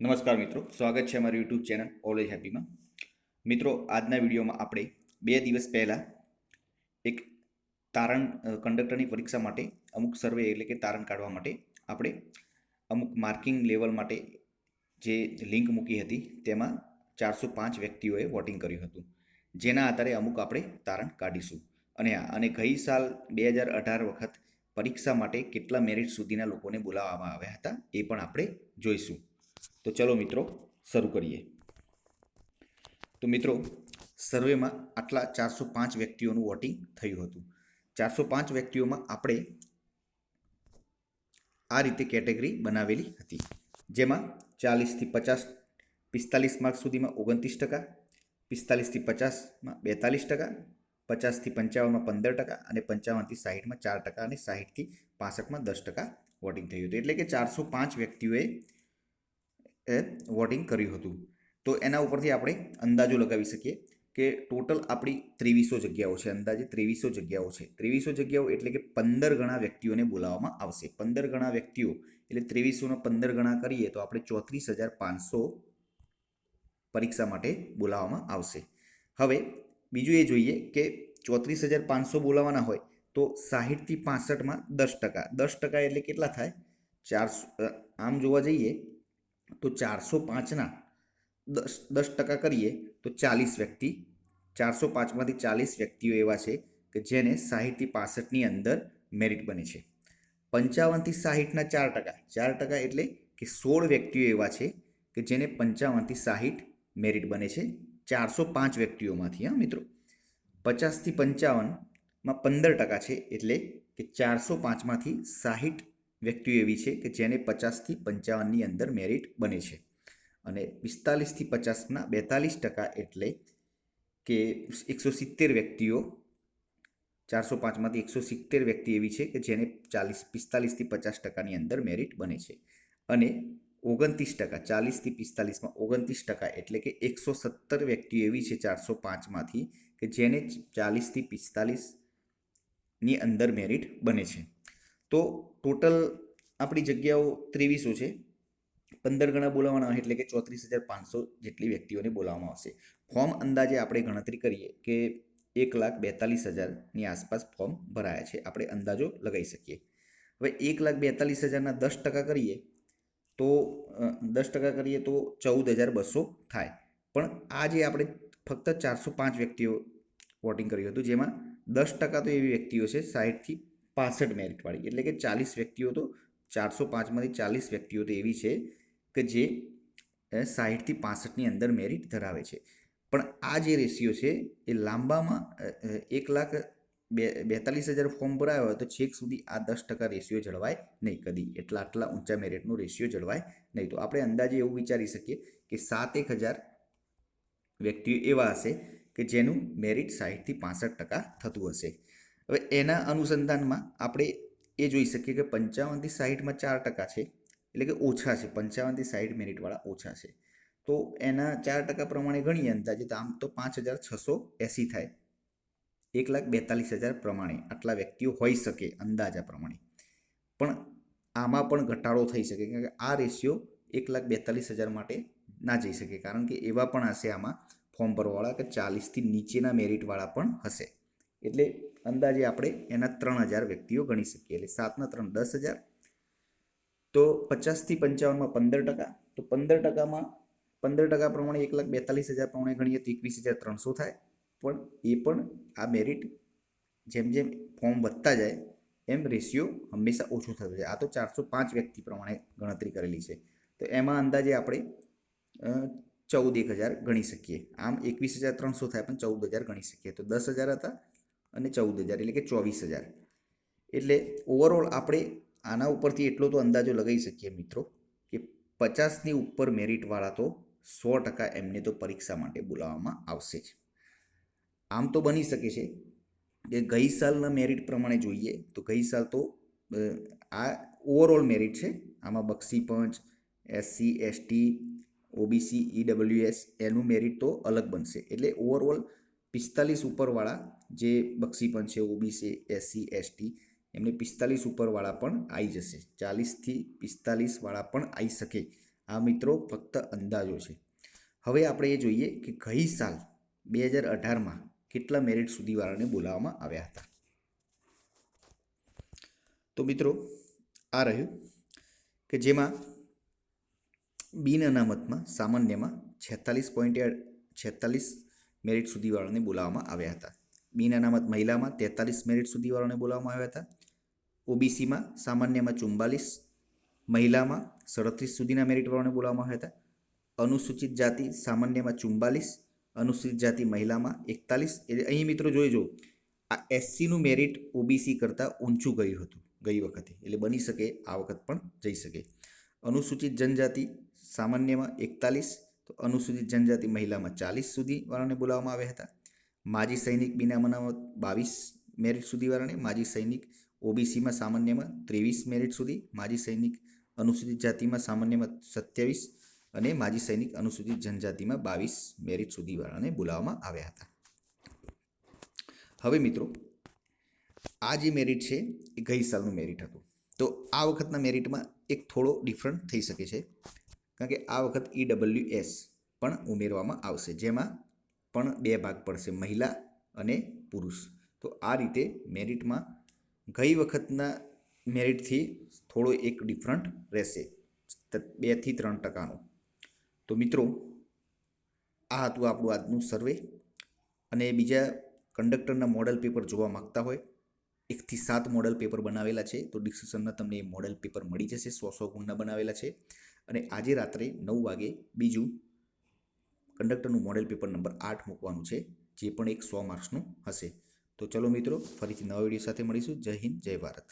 નમસ્કાર મિત્રો, સ્વાગત છે અમારી યુટ્યુબ ચેનલ ઓલવેજ હેપીમાં મિત્રો, આજના વિડીયોમાં આપણે બે દિવસ પહેલાં એક તારણ કંડક્ટરની પરીક્ષા માટે અમુક સર્વે એટલે કે તારણ કાઢવા માટે આપણે અમુક માર્કિંગ લેવલ માટે જે લિંક મૂકી હતી, તેમાં ચારસો પાંચ વ્યક્તિઓએ વોટિંગ કર્યું હતું. જેના આધારે અમુક આપણે તારણ કાઢીશું. અને આ, અને ગઈ સાલ બે હજાર અઢાર વખત પરીક્ષા માટે કેટલા મેરિટ સુધીના લોકોને બોલાવવામાં આવ્યા હતા, એ પણ આપણે જોઈશું. તો ચલો મિત્રો, શરૂ કરીએ. તો મિત્રો, સર્વેમાં આટલા ચારસો પાંચ વ્યક્તિઓનું વોટિંગ થયું હતું. ચારસો પાંચ વ્યક્તિઓમાં આપણે આ રીતે કેટેગરી બનાવેલી હતી. જેમાં ચાલીસથી પચાસ, પિસ્તાલીસ માર્ક સુધીમાં ઓગણત્રીસ ટકા, પિસ્તાલીસથી પચાસમાં બેતાલીસ ટકા, પચાસથી પંચાવનમાં પંદર ટકા અને પંચાવનથી સાહીઠમાં ચાર ટકા અને સાહીઠથી પાસઠમાં દસ ટકા વોટિંગ થયું હતું. એટલે કે ચારસો પાંચ વ્યક્તિઓએ એ વોટિંગ કર્યું હતું. તો એના ઉપરથી આપણે અંદાજો લગાવી શકીએ કે ટોટલ આપણી ત્રેવીસો જગ્યાઓ છે. અંદાજે ત્રેવીસો જગ્યાઓ છે. ત્રેવીસો જગ્યાઓ એટલે કે પંદર ગણા વ્યક્તિઓને બોલાવવામાં આવશે. પંદર ગણા વ્યક્તિઓ એટલે ત્રેવીસોનો પંદર ગણા કરીએ તો આપણે ચોત્રીસ હજાર પાંચસો પરીક્ષા માટે બોલાવવામાં આવશે. હવે બીજું એ જોઈએ કે ચોત્રીસ હજાર પાંચસો બોલાવવાના હોય તો સાહીઠથી પાસઠમાં દસ ટકા. દસ ટકા એટલે કેટલા થાય? ચારસો આમ જોવા જઈએ તો ચારસો પાંચના દસ દસ ટકા કરીએ તો ચાલીસ વ્યક્તિ, ચારસો પાંચમાંથી ચાલીસ વ્યક્તિઓ એવા છે કે જેને સાહીઠથી પાસઠની અંદર મેરિટ બને છે. પંચાવનથી સાહીઠના ચાર ટકા ચાર ટકા એટલે કે સોળ વ્યક્તિઓ એવા છે કે જેને પંચાવનથી સાહીઠ મેરિટ બને છે ચારસો પાંચ વ્યક્તિઓમાંથી, હા મિત્રો. પચાસથી પંચાવનમાં પંદર ટકા છે એટલે કે ચારસો પાંચમાંથી સાહીઠ વ્યક્તિઓ એવી છે કે જેને પચાસથી પંચાવનની અંદર મેરિટ બને છે. અને પિસ્તાલીસથી પચાસના બેતાલીસ ટકા એટલે કે એકસો સિત્તેર વ્યક્તિઓ, ચારસો પાંચમાંથી એકસો સિત્તેર વ્યક્તિ એવી છે કે જેને ચાલીસ, પિસ્તાલીસથી પચાસ ટકાની અંદર મેરિટ બને છે. અને ઓગણત્રીસ ટકા, ચાલીસથી પિસ્તાલીસમાં ઓગણત્રીસ ટકા એટલે કે એકસો સત્તર વ્યક્તિઓ એવી છે ચારસો પાંચમાંથી કે જેને ચાલીસથી પિસ્તાલીસની અંદર મેરિટ બને છે. તો ટોટલ આપણી જગ્યાઓ ત્રેવીસો છે. પંદર ગણા બોલાવવાના એટલે કે ચોત્રીસ હજાર પાંચસો જેટલી વ્યક્તિઓને બોલાવવામાં આવશે. ફોર્મ અંદાજે આપણે ગણતરી કરીએ કે એક લાખ બેતાલીસ હજારની આસપાસ ફોર્મ ભરાયા છે. આપણે અંદાજો લગાવી શકીએ. હવે એક લાખ બેતાલીસ હજારના દસ ટકા કરીએ તો દસ ટકા કરીએ તો ચૌદ હજાર બસો થાય. પણ આ જે આપણે ફક્ત ચારસો પાંચ વ્યક્તિઓ વોટિંગ કર્યું હતું, જેમાં દસ ટકા તો એવી વ્યક્તિઓ છે સાઠથી પાસઠ મેરિટવાળી. એટલે કે ચાલીસ વ્યક્તિઓ તો ચારસો પાંચમાંથી ચાલીસ વ્યક્તિઓ તો એવી છે કે જે સાહીઠથી પાસઠની અંદર મેરિટ ધરાવે છે. પણ આ જે રેશિયો છે એ લાંબામાં એક લાખ બે, બેતાલીસ હજાર ફોર્મ ભરાયો હોય તો છેક સુધી આ દસ ટકા રેશિયો જળવાય નહીં. કદી એટલા આટલા ઊંચા મેરિટનો રેશિયો જળવાય નહીં. તો આપણે અંદાજે એવું વિચારી શકીએ કે સાત એક હજાર વ્યક્તિઓ એવા હશે કે જેનું મેરિટ સાહીઠથી પાસઠ ટકા થતું હશે. હવે એના અનુસંધાનમાં આપણે એ જોઈ શકીએ કે પંચાવનથી સાહીઠમાં ચાર ટકા છે, એટલે કે ઓછા છે, પંચાવનથી સાહીઠ મિનિટવાળા ઓછા છે. તો એના ચાર ટકા પ્રમાણે ગણીએ અંદાજે તો આમ તો પાંચ હજાર છસો એંસી થાય. એક લાખ બેતાલીસ હજાર પ્રમાણે આટલા વ્યક્તિઓ હોઈ શકે અંદાજા પ્રમાણે. પણ આમાં પણ ઘટાડો થઈ શકે કારણ કે આ રેશિયો એક લાખ બેતાલીસ હજાર માટે ના જઈ શકે કારણ કે એવા પણ હશે આમાં ફોર્મ ભરવાવાળા કે ચાલીસથી નીચેના મેરિટવાળા પણ હશે. એટલે અંદાજે આપણે એના ત્રણ હજાર વ્યક્તિઓ ગણી શકીએ. એટલે સાતના ત્રણ દસ હજાર. તો પચાસથી પંચાવનમાં પંદર ટકા. તો પંદર ટકામાં, પંદર ટકા પ્રમાણે એક લાખ બેતાલીસ હજાર પ્રમાણે ગણીએ તો એકવીસ હજાર ત્રણસો થાય. પણ એ પણ આ મેરિટ જેમ જેમ ફોર્મ વધતા જાય, એમ રેશિયો હંમેશા ઓછો થતો જાય. આ તો ચારસો પાંચ વ્યક્તિ પ્રમાણે ગણતરી કરેલી છે. તો એમાં અંદાજે આપણે ચૌદ એક હજાર ગણી શકીએ. આમ એકવીસ હજાર ત્રણસો થાય પણ ચૌદ હજાર ગણી શકીએ. તો દસ હજાર હતા. અને ચૌદ હજાર એટલે કે ચોવીસ હજાર એટલે ઓવરઓલ આપણે આના ઉપરથી એટલો તો અંદાજો લગાવી શકીએ મિત્રો કે પચાસની ઉપર મેરિટવાળા તો સો ટકા એમને તો પરીક્ષા માટે બોલાવવામાં આવશે જ. આમ તો બની શકે છે કે ગઈ સાલના મેરિટ પ્રમાણે જોઈએ તો ગઈ સાલ તો આ ઓવરઓલ મેરિટ છે. આમાં બક્ષી પંચ એસસી એસટી ઓબીસી ઈડબ્લ્યુએસ એનું મેરિટ તો અલગ બનશે. એટલે ઓવરઓલ પિસ્તાલીસ ઉપરવાળા જે બક્ષી પંચ છે ઓબીસી એસસી એસટી એમને પિસ્તાલીસ ઉપરવાળા પણ આવી જશે. ચાલીસથી પિસ્તાલીસવાળા પણ આવી શકે. આ મિત્રો ફક્ત અંદાજો છે. હવે આપણે એ જોઈએ કે ગઈ સાલ બે હજાર અઢારમાં કેટલા મેરિટ સુધીવાળાને બોલાવવામાં આવ્યા હતા. તો મિત્રો, આ રહ્યું કે જેમાં બિન અનામતમાં સામાન્યમાં છેતાલીસ પોઈન્ટ છેતાલીસ મેરિટ સુધીવાળાને બોલાવવામાં આવ્યા હતા. બિન અનામત મહિલામાં તેતાલીસ મેરિટ સુધીવાળાને બોલાવવામાં આવ્યા હતા. ઓબીસીમાં સામાન્યમાં ચુમ્બાલીસ મહિલામાં સડત્રીસ સુધીના મેરિટવાળાને બોલાવવામાં આવ્યા હતા. અનુસૂચિત જાતિ સામાન્યમાં ચુમ્બાલીસ અનુસૂચિત જાતિ મહિલામાં એકતાલીસ. એટલે અહીં મિત્રો જોઈજો આ એસસીનું મેરિટ ઓબીસી કરતાં ઊંચું ગયું હતું, ગઈ વખતે. એટલે બની શકે આ વખત પણ જઈ શકે. અનુસૂચિત જનજાતિ સામાન્યમાં એકતાલીસ તો અનુસૂચિત જનજાતિ મહિલામાં ચાલીસ સુધી વાળાને બોલાવવામાં આવ્યા હતા. માજી સૈનિક બિના મનામત બાવીસ મેરિટ સુધીવાળાને માજી સૈનિક ઓબીસીમાં સામાન્યમાં ત્રેવીસ મેરિટ સુધી, માજી સૈનિક અનુસૂચિત જાતિમાં સામાન્યમાં સત્યાવીસ અને માજી સૈનિક અનુસૂચિત જનજાતિમાં બાવીસ મેરિટ સુધીવાળાને બોલાવવામાં આવ્યા હતા. હવે મિત્રો, આ જે મેરિટ છે એ ગઈ સાલનું મેરિટ હતું. તો આ વખતના મેરિટમાં એક થોડો ડિફરન્ટ થઈ શકે છે. કારણ કે આ વખત ઈ ડબલ્યુ એસ પણ ઉમેરવામાં આવશે. જેમાં પણ બે ભાગ પડશે, મહિલા અને પુરુષ. તો આ રીતે મેરિટમાં ગઈ વખતના મેરિટથી થોડો એક ડિફરન્ટ રહેશે. બેથી ત્રણ ટકાનો. તો મિત્રો, આ હતું આપણું આજનું સર્વે. અને બીજા કંડક્ટરના મોડલ પેપર જોવા માગતા હોય, એકથી સાત મોડલ પેપર બનાવેલા છે. તો ડિસ્ક્રિપ્શનમાં તમને એ મોડલ પેપર મળી જશે, સો સો ગુણના બનાવેલા છે. અને આજે રાત્રે નવ વાગે બીજું કંડક્ટરનું મોડેલ પેપર નંબર આઠ મૂકવાનું છે, જે પણ એક સો માર્ક્સનું હશે. તો ચલો મિત્રો, ફરીથી નવા વીડિયો સાથે મળીશું. જય હિન્દ, જય ભારત.